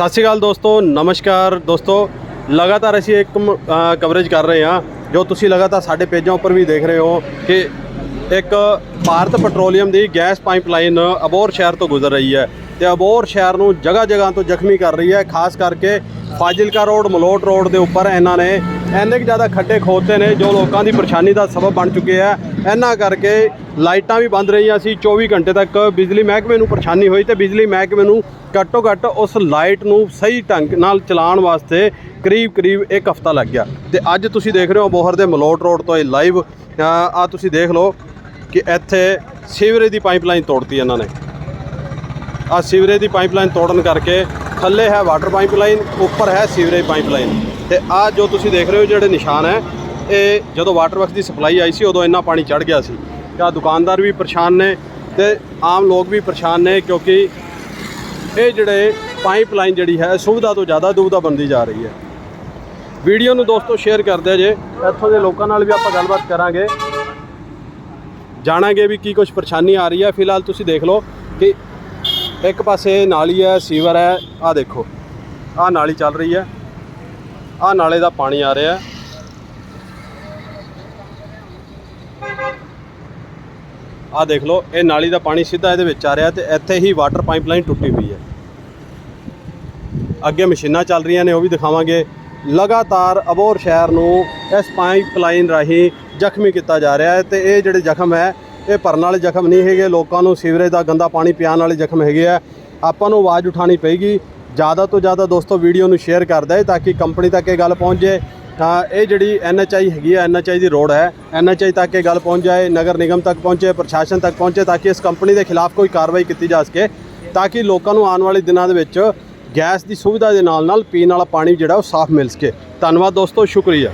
ਸਤਿ ਸ਼੍ਰੀ ਅਕਾਲ ਦੋਸਤੋ, ਨਮਸਕਾਰ ਦੋਸਤੋ। ਲਗਾਤਾਰ ਅਸੀਂ ਇੱਕ ਕਵਰੇਜ ਕਰ ਰਹੇ ਹਾਂ, ਜੋ ਤੁਸੀਂ ਲਗਾਤਾਰ ਸਾਡੇ ਪੇਜਾਂ ਉੱਪਰ ਵੀ ਦੇਖ ਰਹੇ ਹੋ ਕਿ ਇੱਕ ਭਾਰਤ ਪੈਟਰੋਲੀਅਮ ਦੀ ਗੈਸ ਪਾਈਪਲਾਈਨ ਅਬੋਰ ਸ਼ਹਿਰ ਤੋਂ ਗੁਜ਼ਰ ਰਹੀ ਹੈ ਤੇ ਅਬੋਰ ਸ਼ਹਿਰ ਨੂੰ ਜਗ੍ਹਾ ਜਗ੍ਹਾ ਤੋਂ ਜ਼ਖਮੀ ਕਰ ਰਹੀ ਹੈ, ਖਾਸ ਕਰਕੇ ਫਾਜ਼ਿਲਕਾ ਰੋਡ, ਮਲੋਟ ਰੋਡ ਦੇ ਉੱਪਰ ਇਹਨਾਂ ਨੇ ਇੰਨੇ ਕੁ ਜ਼ਿਆਦਾ ਖੱਡੇ ਖੋਦਤੇ ਨੇ ਜੋ ਲੋਕਾਂ ਦੀ ਪਰੇਸ਼ਾਨੀ ਦਾ ਸਬਬ ਬਣ ਚੁੱਕੇ ਆ। ਇਹਨਾਂ ਕਰਕੇ ਲਾਈਟਾਂ ਵੀ ਬੰਦ ਰਹੀਆਂ ਸੀ 24 ਘੰਟੇ ਤੱਕ ਬਿਜਲੀ ਮਹਿਕਮੇ ਨੂੰ ਪਰੇਸ਼ਾਨੀ ਹੋਈ ਤੇ ਬਿਜਲੀ ਮਹਿਕਮੇ ਨੂੰ ਘੱਟੋ ਘੱਟ ਉਸ ਲਾਈਟ ਨੂੰ ਸਹੀ ਢੰਗ ਨਾਲ ਚਲਾਉਣ ਵਾਸਤੇ ਕਰੀਬ ਕਰੀਬ ਇੱਕ ਹਫ਼ਤਾ ਲੱਗ ਗਿਆ। ਤੇ ਅੱਜ ਤੁਸੀਂ ਦੇਖ ਰਹੇ ਹੋ ਬੋਹਰ ਦੇ ਮਲੋਟ ਰੋਡ ਤੋਂ ਇਹ ਲਾਈਵ। ਆ ਤੁਸੀਂ ਦੇਖ ਲਓ ਕਿ ਇੱਥੇ ਸੀਵਰੇਜ ਦੀ ਪਾਈਪਲਾਈਨ ਤੋੜਤੀ ਇਹਨਾਂ ਨੇ। ਆ ਸੀਵਰੇਜ ਦੀ ਪਾਈਪਲਾਈਨ ਤੋੜਨ ਕਰਕੇ ਥੱਲੇ ਹੈ ਵਾਟਰ ਪਾਈਪਲਾਈਨ, ਉੱਪਰ ਹੈ ਸੀਵਰੇਜ ਪਾਈਪਲਾਈਨ। ਤੇ ਆ ਜੋ ਤੁਸੀਂ ਦੇਖ ਰਹੇ ਹੋ ਜਿਹੜੇ ਨਿਸ਼ਾਨ ਹੈ ਇਹ ਜਦੋਂ ਵਾਟਰ ਵਰਕਸ ਦੀ ਸਪਲਾਈ ਆਈ ਸੀ, ਉਦੋਂ ਇੰਨਾ ਪਾਣੀ ਚੜ ਗਿਆ ਸੀ ਤੇ ਆਹ ਦੁਕਾਨਦਾਰ ਵੀ ਪਰੇਸ਼ਾਨ ਨੇ ਤੇ ਆਮ ਲੋਕ ਵੀ ਪਰੇਸ਼ਾਨ ਨੇ ਕਿਉਂਕਿ ਇਹ ਜਿਹੜੇ ਪਾਈਪਲਾਈਨ ਜਿਹੜੀ ਹੈ ਸੁਵਿਧਾ ਤੋਂ ਜ਼ਿਆਦਾ ਦੁਵਿਧਾ ਬਣਦੀ ਜਾ ਰਹੀ ਹੈ। ਵੀਡੀਓ ਨੂੰ ਦੋਸਤੋ ਸ਼ੇਅਰ ਕਰਦੇ ਜੇ, ਇੱਥੋਂ ਦੇ ਲੋਕਾਂ ਨਾਲ ਵੀ ਆਪਾਂ ਗੱਲਬਾਤ ਕਰਾਂਗੇ। ਜਾਣਾਂਗੇ ਵੀ ਕੀ ਕੁਝ ਪਰੇਸ਼ਾਨੀ ਆ ਰਹੀ ਹੈ। ਫਿਲਹਾਲ ਤੁਸੀਂ ਦੇਖ ਲਓ ਕਿ ਇੱਕ ਪਾਸੇ ਨਾਲੀ ਹੈ, ਸੀਵਰ ਹੈ, ਆਹ ਦੇਖੋ, ਆਹ ਨਾਲੀ ਚੱਲ ਰਹੀ ਹੈ। ਆਹ ਨਾਲੇ ਦਾ ਪਾਣੀ ਆ ਰਿਹਾ ਹੈ। ਆਹ ਦੇਖ ਲਓ, ਇਹ ਨਾਲੀ ਦਾ ਪਾਣੀ ਸਿੱਧਾ ਇਹਦੇ ਵਿੱਚ ਆ ਰਿਹਾ ਤੇ ਇੱਥੇ ਹੀ ਵਾਟਰ ਪਾਈਪਲਾਈਨ ਟੁੱਟੀ ਹੋਈ ਹੈ। ਅੱਗੇ ਮਸ਼ੀਨਾਂ ਚੱਲ ਰਹੀਆਂ ਨੇ, ਉਹ ਵੀ ਦਿਖਾਵਾਂਗੇ। ਲਗਾਤਾਰ ਅਬੋਰ ਸ਼ਹਿਰ ਨੂੰ ਇਸ ਪਾਈਪਲਾਈਨ ਰਾਹੀਂ ਜ਼ਖਮੀ ਕੀਤਾ ਜਾ ਰਿਹਾ ਹੈ ਤੇ ਇਹ ਜਿਹੜੇ ਜ਼ਖਮ ਹੈ, ਇਹ ਭਰਨ ਵਾਲੇ ਜ਼ਖਮ ਨਹੀਂ ਹੈਗੇ। ਲੋਕਾਂ ਨੂੰ ਸੀਵਰੇਜ ਦਾ ਗੰਦਾ ਪਾਣੀ ਪਿਆਉਣ ਵਾਲੇ ਜ਼ਖਮ ਹੈਗੇ ਆ। ਆਪਾਂ ਨੂੰ ਆਵਾਜ਼ ਉਠਾਣੀ ਪਏਗੀ। ਜ਼ਿਆਦਾ ਤੋਂ ਜ਼ਿਆਦਾ ਦੋਸਤੋ ਵੀਡੀਓ ਨੂੰ ਸ਼ੇਅਰ ਕਰ ਦਿਓ ਤਾਂ ਕਿ ਕੰਪਨੀ ਤੱਕ ਇਹ ਗੱਲ ਪਹੁੰਚ। ਜਾਏ ਤਾਂ ਇਹ ਜਿਹੜੀ ਐਨਐਚਆਈ ਹੈਗੀ ਹੈ ਐਨਐਚਆਈ ਦੀ ਰੋਡ ਹੈ ਐਨਐਚਆਈ ਤੱਕ ਇਹ ਗੱਲ ਪਹੁੰਚ ਜਾਏ, ਨਗਰ ਨਿਗਮ ਤੱਕ ਪਹੁੰਚੇ, ਪ੍ਰਸ਼ਾਸਨ ਤੱਕ ਪਹੁੰਚੇ, ਤਾਂ ਕਿ ਇਸ ਕੰਪਨੀ ਦੇ ਖਿਲਾਫ ਕੋਈ ਕਾਰਵਾਈ ਕੀਤੀ ਜਾ ਸਕੇ, ਤਾਂ ਕਿ ਲੋਕਾਂ ਨੂੰ ਆਉਣ ਵਾਲੇ ਦਿਨਾਂ ਦੇ ਵਿੱਚ ਗੈਸ ਦੀ ਸੁਵਿਧਾ ਦੇ ਨਾਲ ਨਾਲ ਪੀਣ ਵਾਲਾ ਪਾਣੀ ਜਿਹੜਾ ਉਹ ਸਾਫ਼ ਮਿਲ ਸਕੇ। ਧੰਨਵਾਦ ਦੋਸਤੋ, ਸ਼ੁਕਰੀਆ।